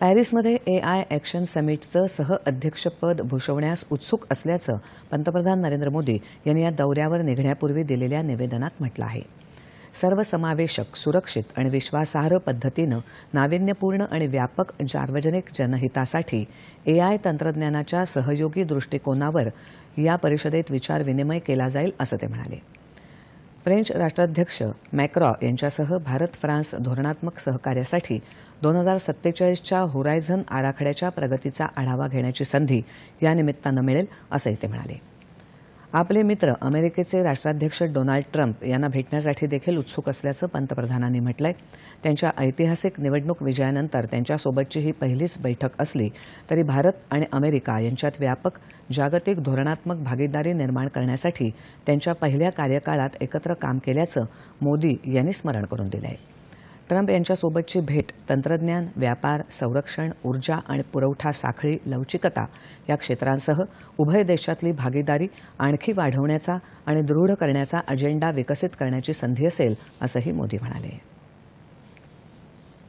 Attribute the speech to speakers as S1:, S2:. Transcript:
S1: पॅरिसमध्ये ए I action समिटचं सहअध्यक्षपद भूषवण्यास उत्सुक असल्याचं पंतप्रधान नरेंद्र मोदी यांनी या दौऱ्यावर निघण्यापूर्वी दिलेल्या निवेदनात म्हटलं आहे. सर्वसमावेशक सुरक्षित आणि विश्वासार्ह पद्धतीनं नाविन्यपूर्ण आणि व्यापक सार्वजनिक जनहितासाठी ए आय तंत्रज्ञानाच्या सहयोगी दृष्टिकोनावर या परिषदेत विचारविनिमय केला जाईल असं ते म्हणाले. फ्रेंच राष्ट्राध्यक्ष मॅक्रॉ यांच्यासह भारत फ्रान्स धोरणात्मक सहकार्यासाठी दोन हजार सत्तेचाळीसच्या होरायझन आराखड्याच्या प्रगतीचा आढावा घेण्याची संधी या निमित्तानं मिळेल असंही ते म्हणाले. आपले मित्र अमेरिकेचे राष्ट्राध्यक्ष डोनाल्ड ट्रम्प यांना भेटण्यासाठी देखील उत्सुक असल्याचं पंतप्रधानांनी म्हटलंय. त्यांच्या ऐतिहासिक निवडणूक विजयानंतर त्यांच्यासोबतची ही पहिलीच बैठक असली तरी भारत आणि अमेरिका यांच्यात व्यापक जागतिक धोरणात्मक भागीदारी निर्माण करण्यासाठी त्यांच्या पहिल्या कार्यकाळात एकत्र काम केल्याचं मोदी यांनी स्मरण करून दिलं आहे ट्रम्प यांच्यासोबतची भेट तंत्रज्ञान व्यापार संरक्षण ऊर्जा आणि पुरवठा साखळी लवचिकता या क्षेत्रांसह उभय देशातली भागीदारी आणखी वाढवण्याचा आणि दृढ करण्याचा अजेंडा विकसित करण्याची संधी असेल असंही मोदी म्हणाले.